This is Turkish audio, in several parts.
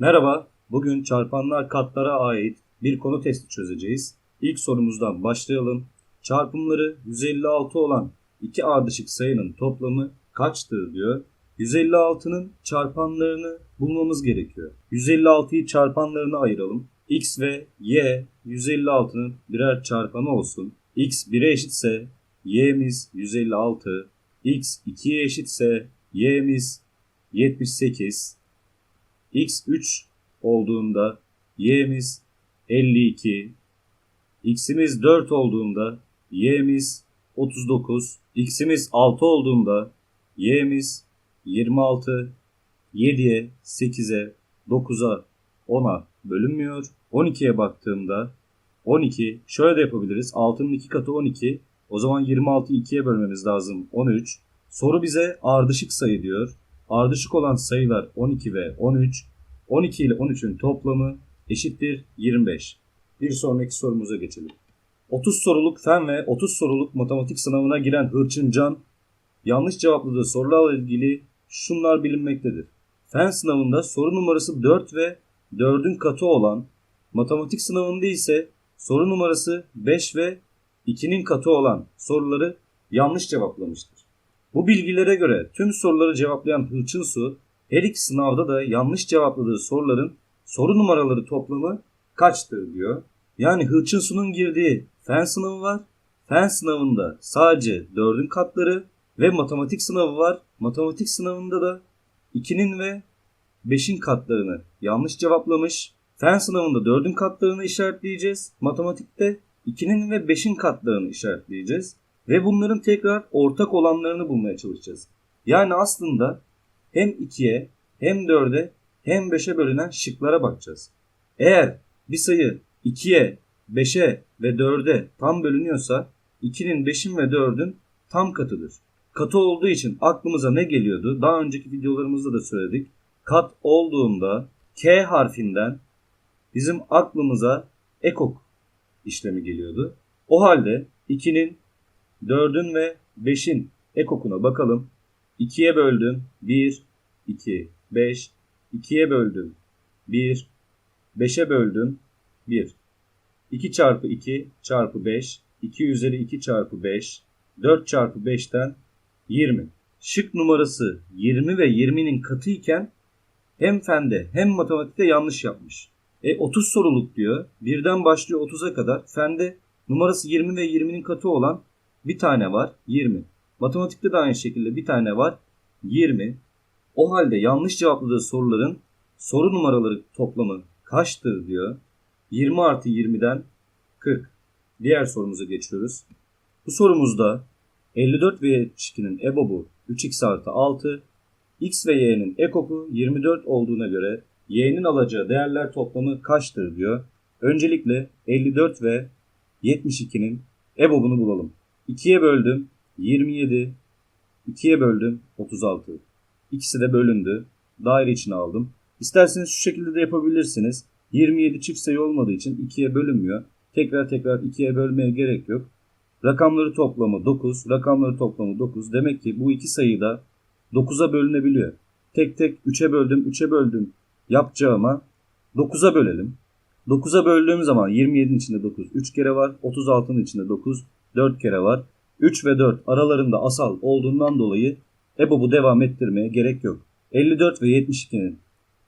Merhaba, bugün çarpanlar katlara ait bir konu testi çözeceğiz. İlk sorumuzdan başlayalım. Çarpımları 156 olan iki ardışık sayının toplamı kaçtır diyor. 156'nın çarpanlarını bulmamız gerekiyor. 156'yı çarpanlarına ayıralım. X ve Y 156'nın birer çarpanı olsun. X 1'e eşitse Y'miz 156. X 2'ye eşitse Y'miz 78. X 3 olduğunda Y'miz 52. X'imiz 4 olduğunda Y'miz 39. X'imiz 6 olduğunda Y'miz 26. 7'ye, 8'e, 9'a, 10'a bölünmüyor. 12'ye baktığımda 12 şöyle de yapabiliriz. 6'nın 2 katı 12. O zaman 26'yı 2'ye bölmemiz lazım. 13. Soru bize ardışık sayı diyor. Ardışık olan sayılar 12 ve 13. 12 ile 13'ün toplamı eşittir 25. Bir sonraki sorumuza geçelim. 30 soruluk fen ve 30 soruluk matematik sınavına giren Hırçın Can yanlış cevapladığı sorularla ilgili şunlar bilinmektedir. Fen sınavında soru numarası 4 ve 4'ün katı olan, matematik sınavında ise soru numarası 5 ve 2'nin katı olan soruları yanlış cevaplamıştır. Bu bilgilere göre tüm soruları cevaplayan Hırçın Su her iki sınavda da yanlış cevapladığı soruların soru numaraları toplamı kaçtır diyor. Yani Hırçın Su'nun girdiği fen sınavı var. Fen sınavında sadece 4'ün katları ve matematik sınavı var. Matematik sınavında da 2'nin ve 5'in katlarını yanlış cevaplamış. Fen sınavında 4'ün katlarını işaretleyeceğiz. Matematikte 2'nin ve 5'in katlarını işaretleyeceğiz. Ve bunların tekrar ortak olanlarını bulmaya çalışacağız. Yani aslında hem 2'ye hem 4'e hem 5'e bölünen şıklara bakacağız. Eğer bir sayı 2'ye, 5'e ve 4'e tam bölünüyorsa 2'nin, 5'in ve 4'ün tam katıdır. Katı olduğu için aklımıza ne geliyordu? Daha önceki videolarımızda da söyledik. Kat olduğunda K harfinden bizim aklımıza ekok işlemi geliyordu. O halde 2'nin, 4'ün ve 5'in ekokuna bakalım. 2'ye böldüm 1, 2, 5. 2'ye böldüm 1, 5'e böldüm 1. 2 çarpı 2 çarpı 5, 2 üzeri 2 çarpı 5, 4 çarpı 5'ten 20. Şık numarası 20 ve 20'nin katı iken hem fende hem matematikte yanlış yapmış. E 30 soruluk diyor. Birden başlıyor 30'a kadar. Fende numarası 20 ve 20'nin katı olan bir tane var 20. Matematikte de aynı şekilde bir tane var 20. O halde yanlış cevapladığı soruların soru numaraları toplamı kaçtır diyor. 20 artı 20'den 40. Diğer sorumuza geçiyoruz. Bu sorumuzda 54 ve 72'nin EBOB'u 3x artı 6, x ve y'nin ekoku 24 olduğuna göre y'nin alacağı değerler toplamı kaçtır diyor. Öncelikle 54 ve 72'nin EBOB'unu bulalım. 2'ye böldüm 27, 2'ye böldüm 36. İkisi de bölündü. Daire içine aldım. İsterseniz şu şekilde de yapabilirsiniz. 27 çift sayı olmadığı için 2'ye bölünmüyor. Tekrar tekrar 2'ye bölmeye gerek yok. Rakamları toplamı 9, rakamları toplamı 9. Demek ki bu iki sayı da 9'a bölünebiliyor. Tek tek 3'e böldüm, 3'e böldüm yapacağıma 9'a bölelim. 9'a böldüğüm zaman 27'nin içinde 9 3 kere var. 36'nın içinde 9 4 kere var. 3 ve 4 aralarında asal olduğundan dolayı EBOB'u devam ettirmeye gerek yok. 54 ve 72'nin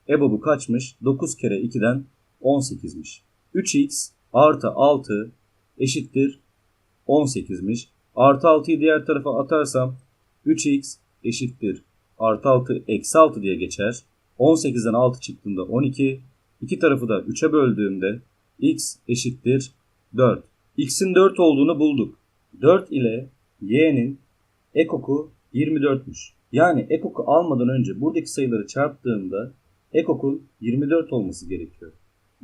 EBOB'u kaçmış? 9 kere 2'den 18'miş. 3x artı 6 eşittir 18'miş. Artı 6'yı diğer tarafa atarsam 3x eşittir. Artı 6 eksi 6 diye geçer. 18'den 6 çıktığında 12. İki tarafı da 3'e böldüğümde x eşittir 4. x'in 4 olduğunu bulduk. 4 ile y'nin ekoku 24'müş. Yani ekoku almadan önce buradaki sayıları çarptığımda ekokun 24 olması gerekiyor.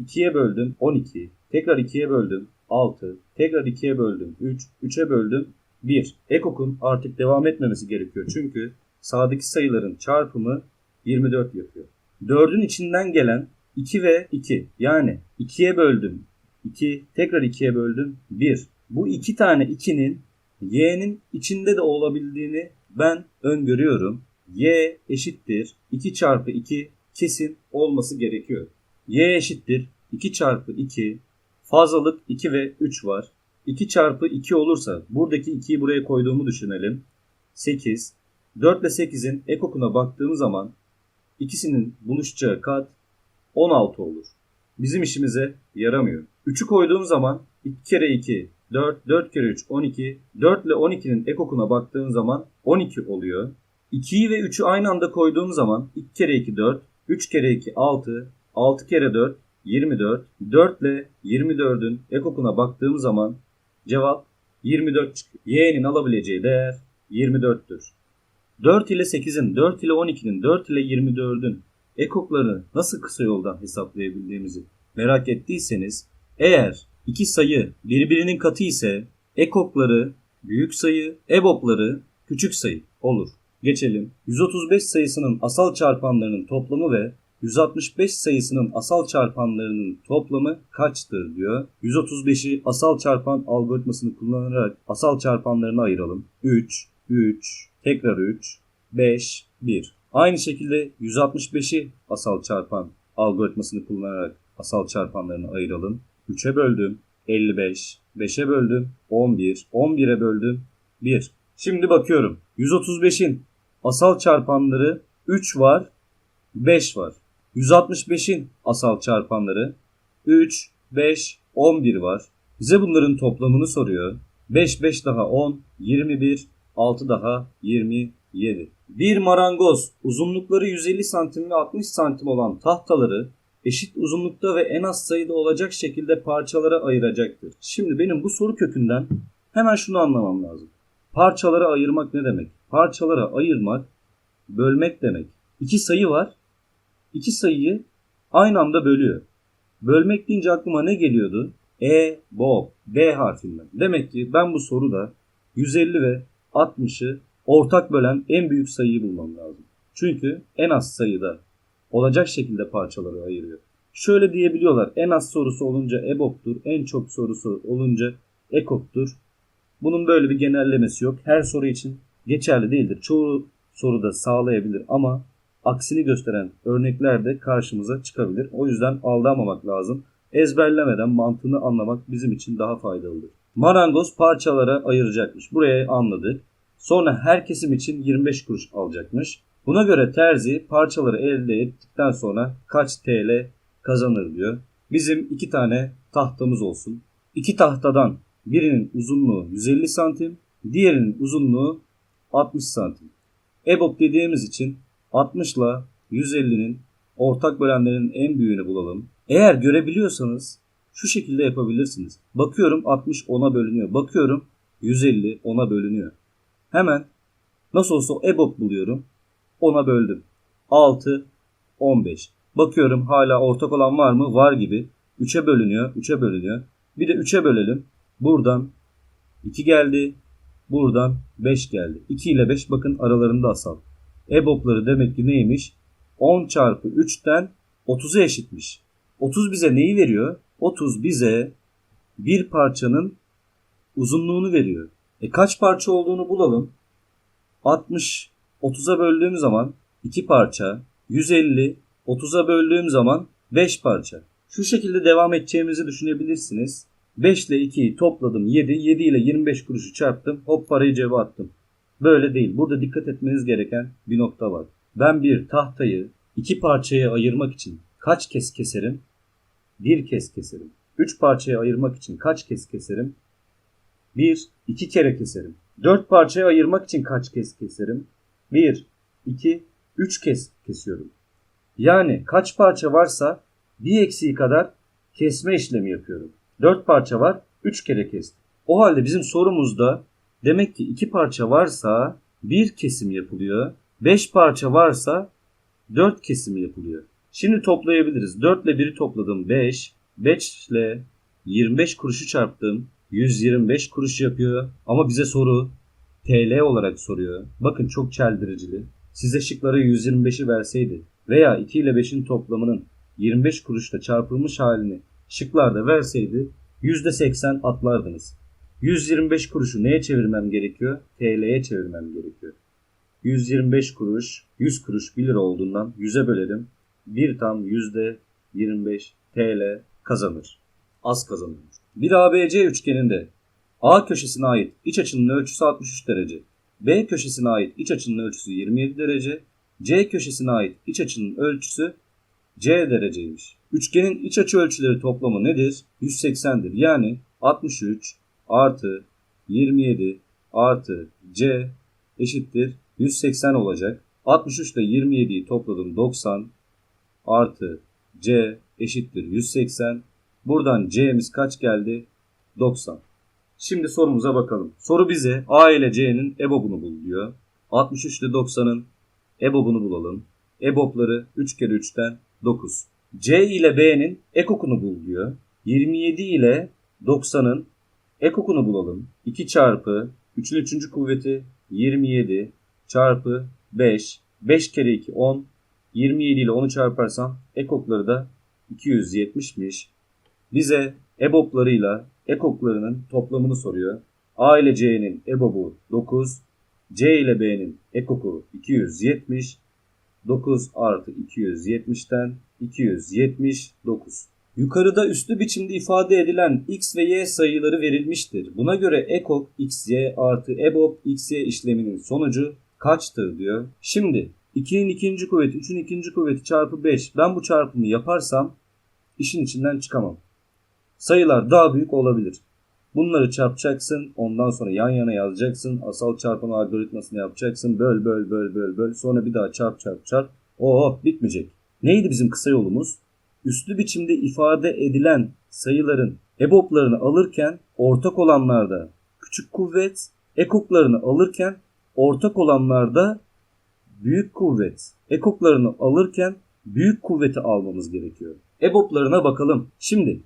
2'ye böldüm 12. Tekrar 2'ye böldüm 6. Tekrar 2'ye böldüm 3. 3'e böldüm 1. Ekokun artık devam etmemesi gerekiyor. Çünkü sağdaki sayıların çarpımı 24 yapıyor. 4'ün içinden gelen 2 ve 2. Yani 2'ye böldüm 2. Tekrar 2'ye böldüm 1. Bu iki tane 2'nin y'nin içinde de olabildiğini ben öngörüyorum. y eşittir 2 çarpı 2 kesin olması gerekiyor. y eşittir 2 çarpı 2 fazlalık 2 ve 3 var. 2 çarpı 2 olursa buradaki 2'yi buraya koyduğumu düşünelim. 8. 4 ile 8'in ekokuna baktığım zaman ikisinin buluşacağı kat 16 olur. Bizim işimize yaramıyor. 3'ü koyduğum zaman 2 kere 2 4, 4 kere 3 12. 4 ile 12'nin ekokuna baktığın zaman 12 oluyor. 2'yi ve 3'ü aynı anda koyduğum zaman 2 kere 2 4, 3 kere 2 6, 6 kere 4 24. 4 ile 24'ün ekokuna baktığım zaman cevap 24 çıkıyor. Y'nin alabileceği değer 24'tür. 4 ile 8'in, 4 ile 12'nin, 4 ile 24'ün ekoklarını nasıl kısa yoldan hesaplayabildiğimizi merak ettiyseniz eğer iki sayı birbirinin katı ise ekokları büyük sayı, ebopları küçük sayı olur. Geçelim. 135 sayısının asal çarpanlarının toplamı ve 165 sayısının asal çarpanlarının toplamı kaçtır diyor. 135'i asal çarpan algoritmasını kullanarak asal çarpanlarını ayıralım. 3, 3, tekrar 3, 5, 1. Aynı şekilde 165'i asal çarpan algoritmasını kullanarak asal çarpanlarını ayıralım. 3'e böldüm 55, 5'e böldüm 11, 11'e böldüm 1. Şimdi bakıyorum. 135'in asal çarpanları 3 var, 5 var. 165'in asal çarpanları 3, 5, 11 var. Bize bunların toplamını soruyor. 5, 5 daha 10, 21, 6 daha 27. Bir marangoz uzunlukları 150 santim ve 60 santim olan tahtaları eşit uzunlukta ve en az sayıda olacak şekilde parçalara ayıracaktır. Şimdi benim bu soru kökünden hemen şunu anlamam lazım. Parçalara ayırmak ne demek? Parçalara ayırmak, bölmek demek. İki sayı var. İki sayıyı aynı anda bölüyor. Bölmek deyince aklıma ne geliyordu? E, Bo, B harfinden. Demek ki ben bu soruda 150 ve 60'ı ortak bölen en büyük sayıyı bulmam lazım. Çünkü en az sayıda olacak şekilde parçalara ayırıyor. Şöyle diyebiliyorlar. En az sorusu olunca EBOB'tur. En çok sorusu olunca EKOK'tur. Bunun böyle bir genellemesi yok. Her soru için geçerli değildir. Çoğu soruda sağlayabilir ama aksini gösteren örnekler de karşımıza çıkabilir. O yüzden aldanmamak lazım. Ezberlemeden mantığını anlamak bizim için daha faydalıdır. Marangoz parçalara ayıracakmış. Buraya anladık. Sonra her kesim için 25 kuruş alacakmış. Buna göre terzi parçaları elde ettikten sonra kaç TL kazanır diyor. Bizim iki tane tahtamız olsun. İki tahtadan birinin uzunluğu 150 santim, diğerinin uzunluğu 60 santim. EBOB dediğimiz için 60 ile 150'nin ortak bölenlerin en büyüğünü bulalım. Eğer görebiliyorsanız şu şekilde yapabilirsiniz. Bakıyorum 60 10'a bölünüyor. Bakıyorum 150 10'a bölünüyor. Hemen nasıl olsa EBOB buluyorum. 10'a böldüm. 6, 15. Bakıyorum hala ortak olan var mı? Var gibi. 3'e bölünüyor, 3'e bölünüyor. Bir de 3'e bölelim. Buradan 2 geldi. Buradan 5 geldi. 2 ile 5 bakın aralarında asal. EBOB'ları demek ki neymiş? 10 çarpı 3'ten 30'a eşitmiş. 30 bize neyi veriyor? 30 bize bir parçanın uzunluğunu veriyor. E kaç parça olduğunu bulalım. 60 30'a böldüğüm zaman 2 parça, 150 30'a böldüğüm zaman 5 parça. Şu şekilde devam edeceğimizi düşünebilirsiniz. 5 ile 2'yi topladım 7, 7 ile 25 kuruşu çarptım, hop parayı cebe attım. Böyle değil. Burada dikkat etmeniz gereken bir nokta var. Ben bir tahtayı iki parçaya ayırmak için kaç kez keserim? Bir kez keserim. Üç parçaya ayırmak için kaç kez keserim? Bir, iki kere keserim. Dört parçaya ayırmak için kaç kez keserim? 1, 2, 3 kez kesiyorum. Yani kaç parça varsa bir eksiği kadar kesme işlemi yapıyorum. 4 parça var 3 kere kestim. O halde bizim sorumuzda demek ki 2 parça varsa bir kesim yapılıyor. 5 parça varsa 4 kesim yapılıyor. Şimdi toplayabiliriz. 4 ile 1'i topladım 5. 5 ile 25 kuruşu çarptım. 125 kuruş yapıyor. Ama bize soru TL olarak soruyor. Bakın çok çeldiricili. Size şıkları 125'i verseydi veya 2 ile 5'in toplamının 25 kuruşla çarpılmış halini şıklarda verseydi %80 atlardınız. 125 kuruşu neye çevirmem gerekiyor? TL'ye çevirmem gerekiyor. 125 kuruş 100 kuruş 1 lira olduğundan 100'e bölerim. bir tam yüzde 25 TL kazanır. Az kazanır. Bir ABC üçgeninde A köşesine ait iç açının ölçüsü 63 derece. B köşesine ait iç açının ölçüsü 27 derece. C köşesine ait iç açının ölçüsü C dereceymiş. Üçgenin iç açı ölçüleri toplamı nedir? 180'dir. Yani 63 artı 27 artı C eşittir 180 olacak. 63 ile 27'yi topladım 90 artı C eşittir 180. Buradan C'miz kaç geldi? 90. Şimdi sorumuza bakalım. Soru bize A ile C'nin EBOB'unu bul diyor. 63 ile 90'ın EBOB'unu bulalım. EBOB'ları 3 kere 3'ten 9. C ile B'nin ekokunu bul diyor. 27 ile 90'ın ekokunu bulalım. 2 çarpı 3'ün 3. kuvveti 27 çarpı 5. 5 kere 2 10. 27 ile 10'u çarparsam ekokları da 270'miş. Bize EBOB'larıyla ekoklarının toplamını soruyor. A ile C'nin EBOB'u 9. C ile B'nin ekoku 270. 9 artı 270'ten 279. Yukarıda üslü biçimde ifade edilen x ve y sayıları verilmiştir. Buna göre ekok xy artı ebob xy işleminin sonucu kaçtır diyor. Şimdi 2'nin ikinci kuvveti 3'ün ikinci kuvveti çarpı 5 ben bu çarpımı yaparsam işin içinden çıkamam. Sayılar daha büyük olabilir. Bunları çarpacaksın. Ondan sonra yan yana yazacaksın. Asal çarpma algoritmasını yapacaksın. Böl böl böl böl böl. Sonra bir daha çarp çarp çarp. Oo bitmeyecek. Neydi bizim kısa yolumuz? Üslü biçimde ifade edilen sayıların EBOB'larını alırken ortak olanlarda küçük kuvvet, ekoklarını alırken ortak olanlarda büyük kuvvet, ekoklarını alırken büyük kuvveti almamız gerekiyor. EBOB'larına bakalım. Şimdi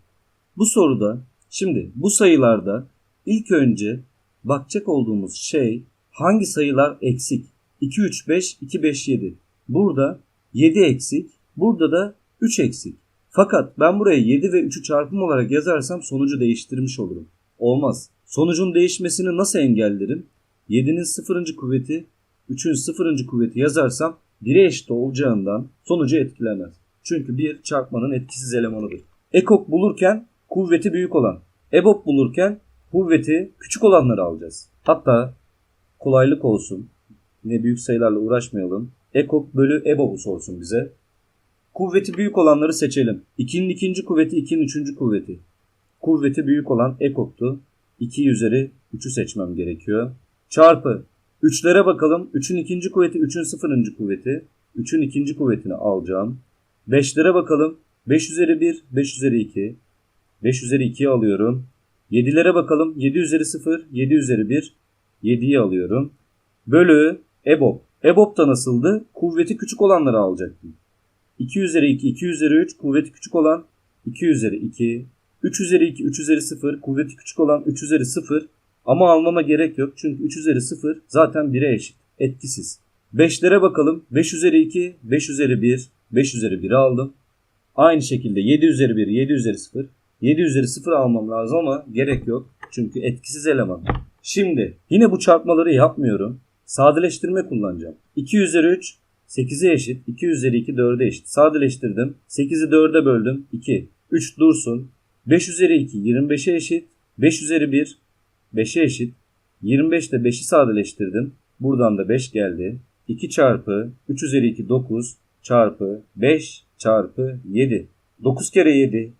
bu soruda Şimdi bu sayılarda ilk önce bakacak olduğumuz şey hangi sayılar eksik? 2, 3, 5, 2, 5, 7. Burada 7 eksik. Burada da 3 eksik. Fakat ben buraya 7 ve 3'ü çarpım olarak yazarsam sonucu değiştirmiş olurum. Olmaz. Sonucun değişmesini nasıl engellerim? 7'nin 0. kuvveti 3'ün 0. kuvveti yazarsam 1'e eşit olacağından sonucu etkilemez. Çünkü bir çarpmanın etkisiz elemanıdır. Ekok bulurken kuvveti büyük olan. EBOB bulurken kuvveti küçük olanları alacağız. Hatta kolaylık olsun. Yine büyük sayılarla uğraşmayalım. Ekok bölü EBOB'u sorsun bize. Kuvveti büyük olanları seçelim. 2'nin ikinci kuvveti 2'nin üçüncü kuvveti. Kuvveti büyük olan ekoktu. 2 üzeri 3'ü seçmem gerekiyor. Çarpı. 3'lere bakalım. 3'ün ikinci kuvveti 3'ün sıfırıncı kuvveti. 3'ün ikinci kuvvetini alacağım. 5'lere bakalım. 5 üzeri 1, 5 üzeri 2. 5 üzeri 2'yi alıyorum. 7'lere bakalım. 7 üzeri 0, 7 üzeri 1. 7'yi alıyorum. Bölü EBOB. EBOB da nasıldı? Kuvveti küçük olanları alacaktım. 2 üzeri 2, 2 üzeri 3. Kuvveti küçük olan 2 üzeri 2. 3 üzeri 2, 3 üzeri 0. Kuvveti küçük olan 3 üzeri 0. Ama almama gerek yok. Çünkü 3 üzeri 0 zaten 1'e eşit. Etkisiz. 5'lere bakalım. 5 üzeri 2, 5 üzeri 1. 5 üzeri 1'i aldım. Aynı şekilde 7 üzeri 1, 7 üzeri 0. 7 üzeri 0 almam lazım ama gerek yok. Çünkü etkisiz eleman. Şimdi yine bu çarpmaları yapmıyorum. Sadeleştirme kullanacağım. 2 üzeri 3 8'e eşit. 2 üzeri 2 4'e eşit. Sadeleştirdim. 8'i 4'e böldüm. 2. 3 dursun. 5 üzeri 2 25'e eşit. 5 üzeri 1 5'e eşit. 25 ile 5'i sadeleştirdim. Buradan da 5 geldi. 2 çarpı 3 üzeri 2 9 çarpı 5 çarpı 7. 9 kere 7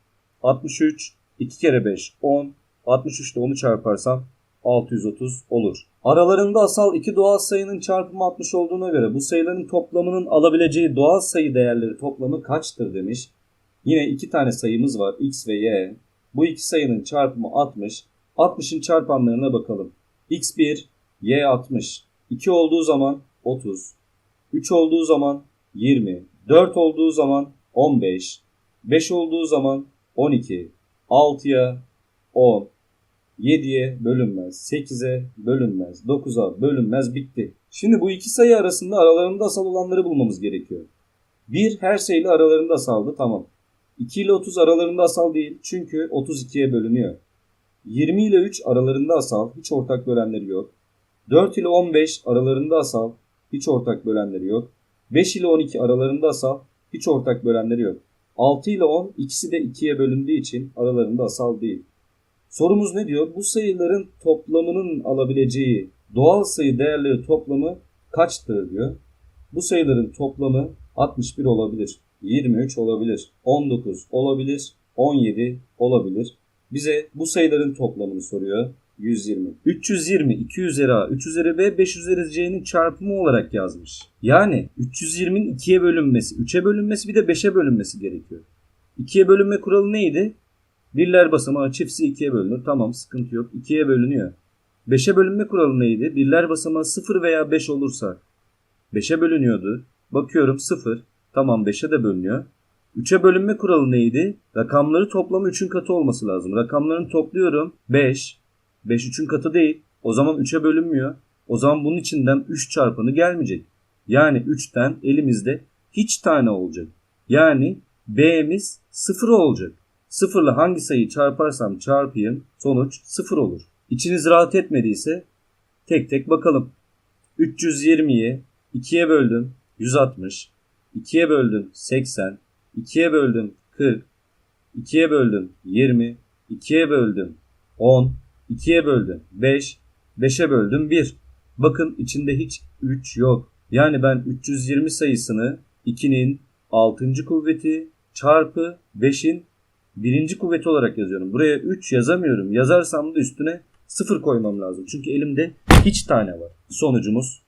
63, 2 kere 5 10, 63 ile 10'u çarparsam 630 olur. Aralarında asal iki doğal sayının çarpımı 60 olduğuna göre bu sayıların toplamının alabileceği doğal sayı değerleri toplamı kaçtır demiş. Yine iki tane sayımız var x ve y. Bu iki sayının çarpımı 60. 60'ın çarpanlarına bakalım. x1, y 60. 2 olduğu zaman 30. 3 olduğu zaman 20. 4 olduğu zaman 15. 5 olduğu zaman 12, 6'ya 10, 7'ye bölünmez, 8'e bölünmez, 9'a bölünmez bitti. Şimdi bu iki sayı arasında aralarında asal olanları bulmamız gerekiyor. 1 her şeyle aralarında asaldı tamam. 2 ile 30 aralarında asal değil çünkü 32'ye bölünüyor. 20 ile 3 aralarında asal hiç ortak bölenleri yok. 4 ile 15 aralarında asal hiç ortak bölenleri yok. 5 ile 12 aralarında asal Hiç ortak bölenleri yok. 6 ile 10 ikisi de 2'ye bölündüğü için aralarında asal değil. Sorumuz ne diyor? Bu sayıların toplamının alabileceği doğal sayı değerleri toplamı kaçtır diyor. Bu sayıların toplamı 61 olabilir, 23 olabilir, 19 olabilir, 17 olabilir. Bize bu sayıların toplamını soruyor. 120. 320 2 üzeri A, 3 üzeri B, 5 üzeri C'nin çarpımı olarak yazmış. Yani 320'nin 2'ye bölünmesi, 3'e bölünmesi bir de 5'e bölünmesi gerekiyor. 2'ye bölünme kuralı neydi? Birler basamağı çiftsi 2'ye bölünür. Tamam sıkıntı yok. 2'ye bölünüyor. 5'e bölünme kuralı neydi? Birler basamağı 0 veya 5 olursa 5'e bölünüyordu. Bakıyorum 0. Tamam 5'e de bölünüyor. 3'e bölünme kuralı neydi? Rakamları toplamı 3'ün katı olması lazım. Rakamlarını topluyorum. 5. 5 3'ün katı değil. O zaman 3'e bölünmüyor. O zaman bunun içinden 3 çarpanı gelmeyecek. Yani 3'ten elimizde hiç tane olacak. Yani B'miz 0 olacak. Sıfırla hangi sayıyı çarparsam çarpayım sonuç 0 olur. İçiniz rahat etmediyse tek tek bakalım. 320'yi 2'ye böldüm 160. 2'ye böldüm 80. 2'ye böldüm 40. 2'ye böldüm 20. 2'ye böldüm 10. 2'ye böldüm 5. 5'e böldüm 1. Bakın içinde hiç 3 yok. Yani ben 320 sayısını 2'nin 6. kuvveti çarpı 5'in birinci kuvveti olarak yazıyorum. Buraya 3 yazamıyorum. Yazarsam da üstüne 0 koymam lazım. Çünkü elimde hiç tane var. Sonucumuz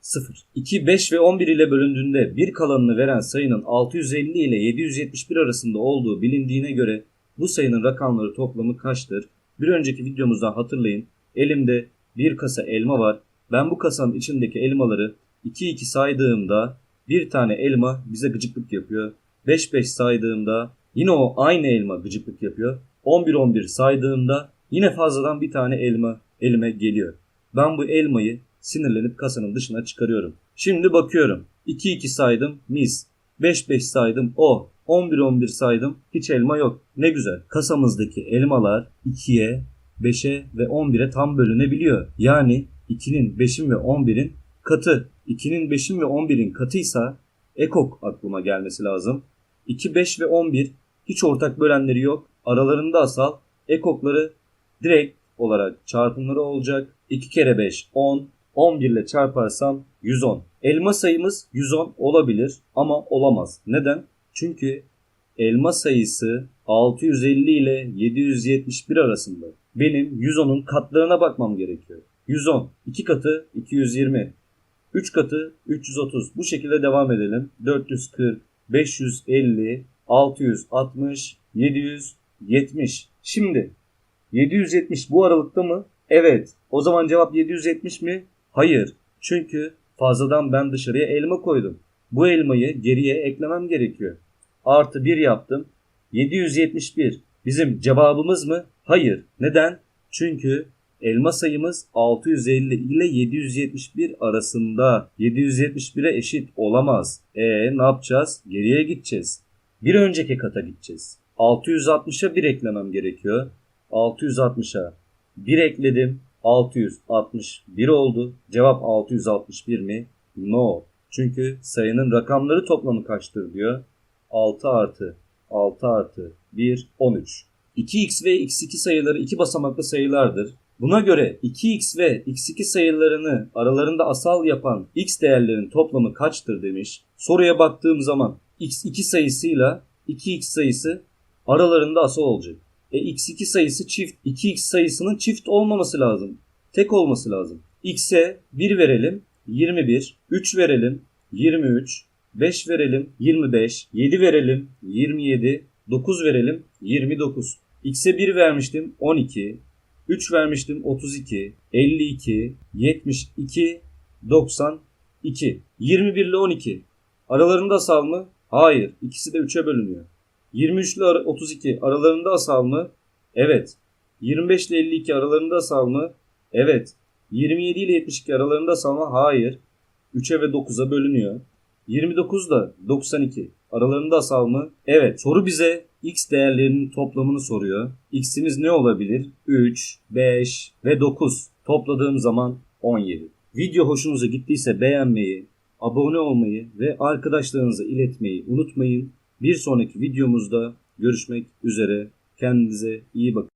0. 2, 5 ve 11 ile bölündüğünde bir kalanını veren sayının 650 ile 771 arasında olduğu bilindiğine göre bu sayının rakamları toplamı kaçtır? Bir önceki videomuzdan hatırlayın. Elimde bir kasa elma var. Ben bu kasanın içindeki elmaları 2-2 saydığımda bir tane elma bize gıcıklık yapıyor. 5-5 saydığımda yine o aynı elma gıcıklık yapıyor. 11-11 saydığımda yine fazladan bir tane elma elime geliyor. Ben bu elmayı sinirlenip kasanın dışına çıkarıyorum. Şimdi bakıyorum. 2-2 saydım mis. 5-5 saydım o. 11-11 saydım hiç elma yok. Ne güzel. Kasamızdaki elmalar 2'ye, 5'e ve 11'e tam bölünebiliyor. Yani 2'nin, 5'in ve 11'in katı. 2'nin, 5'in ve 11'in katıysa ekok aklıma gelmesi lazım. 2, 5 ve 11 hiç ortak bölenleri yok. Aralarında asal ekokları direkt olarak çarpımları olacak. 2 kere 5 10. 11 ile çarparsam 110. Elma sayımız 110 olabilir ama olamaz. Neden? Çünkü elma sayısı 650 ile 771 arasında. Benim 110'un katlarına bakmam gerekiyor. 110. 2 katı 220. 3 katı 330. Bu şekilde devam edelim. 440, 550, 660, 770. Şimdi 770 bu aralıkta mı? Evet. O zaman cevap 770 mi? Hayır. Çünkü fazladan ben dışarıya elma koydum. Bu elmayı geriye eklemem gerekiyor. Artı 1 yaptım. 771. Bizim cevabımız mı? Hayır. Neden? Çünkü elma sayımız 650 ile 771 arasında. 771'e eşit olamaz. E ne yapacağız? Geriye gideceğiz. Bir önceki kata gideceğiz. 660'a 1 eklemem gerekiyor. 660'a 1 ekledim. 661 oldu. Cevap 661 mi? No. Çünkü sayının rakamları toplamı kaçtır diyor. 6 artı 6 artı 1 13. 2x ve x2 sayıları iki basamaklı sayılardır. Buna göre 2x ve x2 sayılarını aralarında asal yapan x değerlerin toplamı kaçtır demiş. Soruya baktığım zaman x2 sayısıyla 2x sayısı aralarında asal olacak. E x2 sayısı çift. 2x sayısının çift olmaması lazım. Tek olması lazım. x'e 1 verelim 21, 3 verelim 23, 5 verelim 25, 7 verelim 27, 9 verelim 29. X'e 1 vermiştim 12, 3 vermiştim 32, 52, 72, 92. 21 ile 12. Aralarında asal mı? Hayır. İkisi de 3'e bölünüyor. 23 ile 32 aralarında asal mı? Evet. 25 ile 52 aralarında asal mı? Evet. 27 ile 72 aralarında asal mı? Hayır. 3'e ve 9'a bölünüyor. 29 da 92 aralarında asal mı? Evet. Soru bize x değerlerinin toplamını soruyor. x'imiz ne olabilir? 3, 5 ve 9. Topladığım zaman 17. Video hoşunuza gittiyse beğenmeyi, abone olmayı ve arkadaşlarınıza iletmeyi unutmayın. Bir sonraki videomuzda görüşmek üzere. Kendinize iyi bakın.